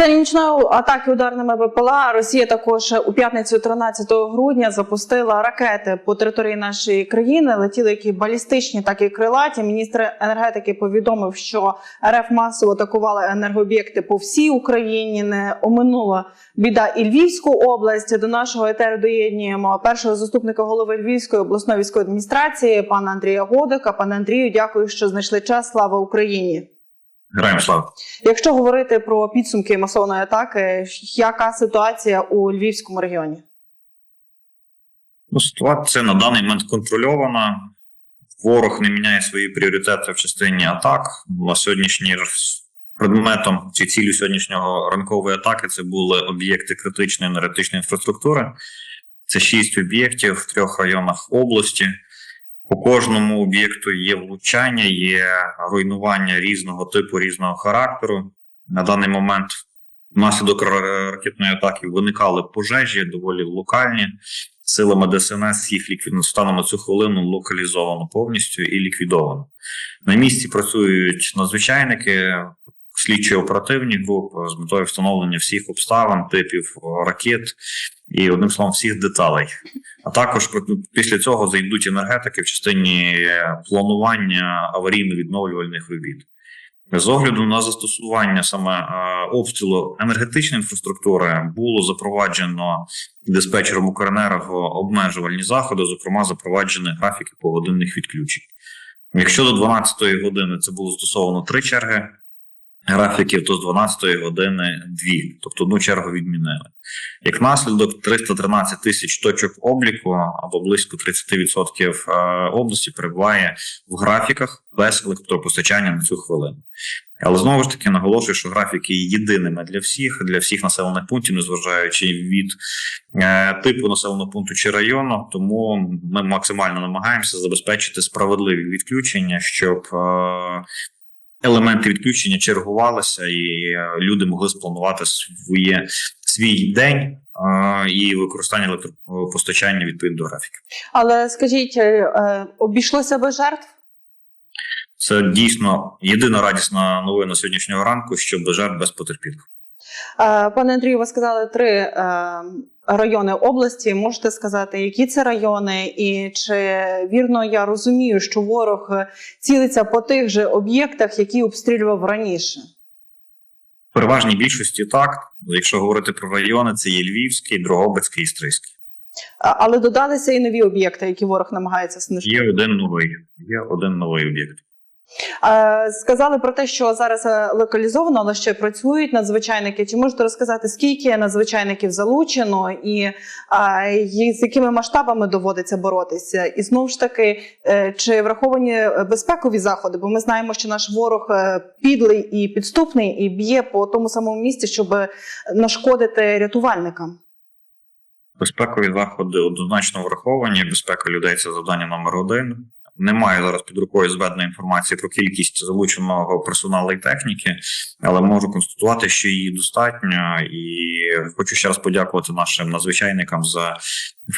Після нічної атаки ударними БПЛА Росія також у п'ятницю 13 грудня запустила ракети по території нашої країни. Летіли як і балістичні, так і крилаті. Міністр енергетики повідомив, що РФ масово атакували енергооб'єкти по всій Україні. Не оминула біда і Львівську область. До нашого етеру доєднуємо першого заступника голови Львівської обласної військової адміністрації пана Андрія Годика. Пане Андрію, дякую, що знайшли час. Слава Україні! Граємо слава. Якщо говорити про підсумки масовної атаки, яка ситуація у Львівському регіоні? Ну, ситуація на даний момент контрольована. Ворог не міняє свої пріоритети в частині атак. На сьогоднішній предметом чи цілю сьогоднішнього ранкової атаки це були об'єкти критичної енергетичної інфраструктури. Це шість об'єктів в трьох районах області. По кожному об'єкту є влучання, є руйнування різного типу, різного характеру. На даний момент внаслідок ракетної атаки виникали пожежі, доволі локальні. Силами ДСНС їх ліквідно станом на цю хвилину локалізовано повністю і ліквідовано. На місці працюють надзвичайники, слідчі оперативні групи з метою встановлення всіх обставин, типів ракет і одним словом всіх деталей. А також після цього зайдуть енергетики в частині планування аварійно-відновлювальних робіт. З огляду на застосування саме е, обстрілу енергетичної інфраструктури було запроваджено диспетчером Укренерго обмежувальні заходи, зокрема запроваджені графіки погодинних відключень. Якщо до 12-ї години це було застосовано три черги графіків, то з 12-ї години дві, тобто одну чергу відмінили. Як наслідок, 313 тисяч точок обліку або близько 30% е, області перебуває в графіках без електропостачання на цю хвилину. Але знову ж таки наголошую, що графіки є єдиними для всіх, для всіх населених пунктів, незважаючи від е, типу населеного пункту чи району. Тому ми максимально намагаємося забезпечити справедливі відключення, щоб е, елементи відключення чергувалися, і е, люди могли спланувати своє свій день е, і використання електропостачання відповідно до графіка. Але скажіть, е, е, обійшлося без жертв? Це дійсно єдина радісна новина сьогоднішнього ранку, що без жертв без потерпілих. Е, Пане Андрію, ви сказали три е, райони області. Можете сказати, які це райони, і чи вірно я розумію, що ворог е, цілиться по тих же об'єктах, які обстрілював раніше? В переважній більшості так. Якщо говорити про райони, це є Львівський, Дрогобицький Стрийський. Але додалися і нові об'єкти, які ворог намагається знищити. Є один новий. Є один новий об'єкт. Е, Сказали про те, що зараз е, локалізовано, але ще працюють надзвичайники. Чи можете розказати, скільки надзвичайників залучено і з якими масштабами доводиться боротися? І знову ж таки, е, чи враховані безпекові заходи? Бо ми знаємо, що наш ворог підлий і підступний і б'є по тому самому місці, щоб нашкодити рятувальникам. Безпекові заходи однозначно враховані. Безпека людей це завдання номер один. Немає зараз під рукою зведеної інформації про кількість залученого персоналу і техніки, але можу констатувати, що її достатньо, і хочу ще раз подякувати нашим надзвичайникам за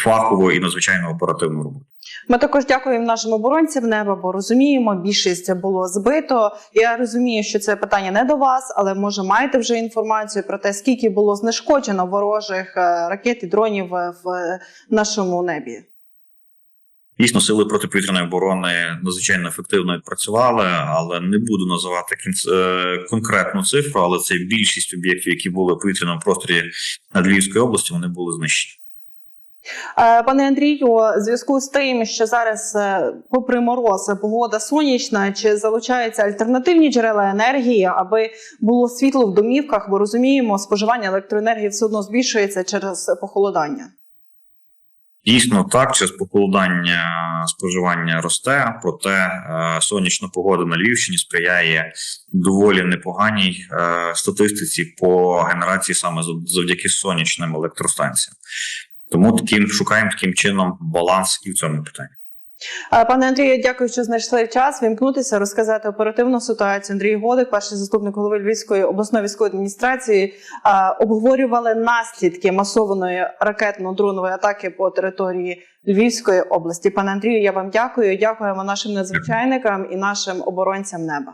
фахову і надзвичайно оперативну роботу. Ми також дякуємо нашим оборонцям неба, бо розуміємо, більшість було збито. Я розумію, що це питання не до вас, але може маєте вже інформацію про те, скільки було знешкоджено ворожих е, ракет і дронів е, в нашому небі. Дійсно, сили протиповітряної оборони надзвичайно ефективно відпрацювали, але не буду називати кінц... е, конкретну цифру, але це більшість об'єктів, які були в повітряному просторі над Львівською областю, вони були знищені. Е, Пане Андрію, у зв'язку з тим, що зараз, е, попри мороз, погода сонячна, чи залучаються альтернативні джерела енергії, аби було світло в домівках, бо розуміємо, споживання електроенергії все одно збільшується через похолодання. Дійсно, так, через похолодання споживання росте, проте е, сонячна погода на Львівщині сприяє доволі непоганій е, статистиці по генерації саме зав- завдяки сонячним електростанціям. Тому таким шукаємо таким чином баланс і в цьому питанні. Е, Пане Андрію, дякую, що знайшли час вімкнутися, розказати оперативну ситуацію. Андрій Годик, перший заступник голови Львівської обласної військової адміністрації, е, обговорювали наслідки масованої ракетно-дронової атаки по території Львівської області. Пане Андрію, я вам дякую. Дякуємо нашим надзвичайникам і нашим оборонцям неба.